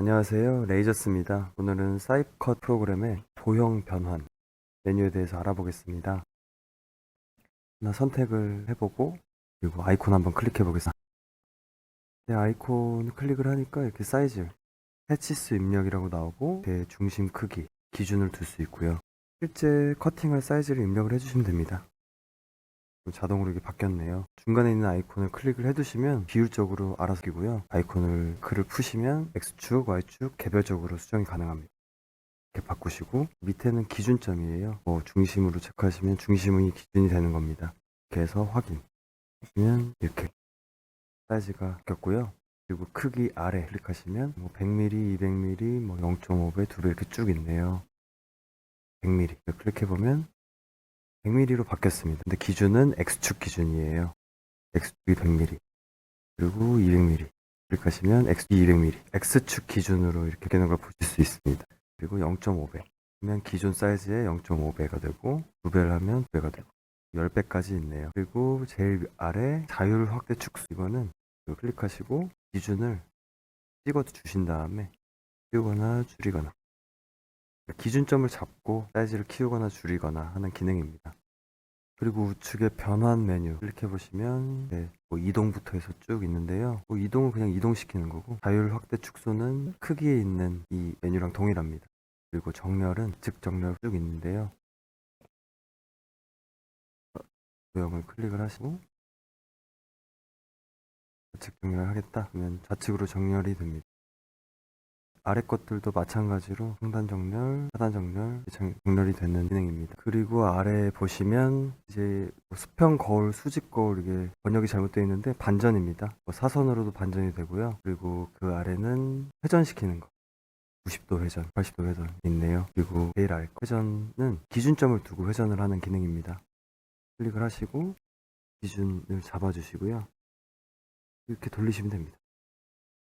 안녕하세요. 레이저스입니다. 오늘은 사이컷 프로그램의 도형 변환 메뉴에 대해서 알아보겠습니다. 하나 선택을 해보고 그리고 아이콘 한번 클릭해 보겠습니다. 네, 아이콘 클릭을 하니까 이렇게 사이즈 해치수 입력이라고 나오고 대 중심 크기 기준을 둘 수 있고요. 실제 커팅할 사이즈를 입력을 해주시면 됩니다. 자동으로 이게 바뀌었네요. 중간에 있는 아이콘을 클릭을 해두시면 비율적으로 알아서 끼고요. 아이콘을 글을 푸시면 X축, Y축 개별적으로 수정이 가능합니다. 이렇게 바꾸시고 밑에는 기준점이에요. 뭐 중심으로 체크하시면 중심이 기준이 되는 겁니다. 이렇게 해서 확인. 하시면 이렇게 사이즈가 바뀌었고요. 그리고 크기 아래 클릭하시면 뭐 100mm, 200mm, 뭐 0.5배, 2배 이렇게 쭉 있네요. 100mm 클릭해보면 100mm로 바뀌었습니다. 근데 기준은 X축 기준이에요. X축이 100mm. 그리고 200mm. 클릭하시면 X축이 200mm. X축 기준으로 이렇게 되는 걸 보실 수 있습니다. 그리고 0.5배. 그러면 기존 사이즈의 0.5배가 되고 2배를 하면 2배가 되고 10배까지 있네요. 그리고 제일 아래 자율 확대 축소 이거는 이거 클릭하시고 기준을 찍어 주신 다음에 키우거나 줄이거나 기준점을 잡고 사이즈를 키우거나 줄이거나 하는 기능입니다. 그리고 우측에 변환 메뉴 클릭해 보시면 네, 뭐 이동부터 해서 쭉 있는데요. 뭐 이동은 그냥 이동시키는 거고 자율 확대 축소는 크기에 있는 이 메뉴랑 동일합니다. 그리고 정렬은 즉 정렬 쭉 있는데요. 도형을 클릭을 하시고 좌측 정렬을 하겠다 하면 좌측으로 정렬이 됩니다. 아래 것들도 마찬가지로 상단 정렬, 하단 정렬, 정- 정렬이 되는 기능입니다. 그리고 아래 보시면 이제 뭐 수평 거울, 수직 거울 이게 번역이 잘못되어 있는데 반전입니다. 뭐 사선으로도 반전이 되고요. 그리고 그 아래는 회전시키는 거. 90도 회전, 80도 회전 있네요. 그리고 제일 아래 거 회전은 기준점을 두고 회전을 하는 기능입니다. 클릭을 하시고 기준을 잡아주시고요. 이렇게 돌리시면 됩니다.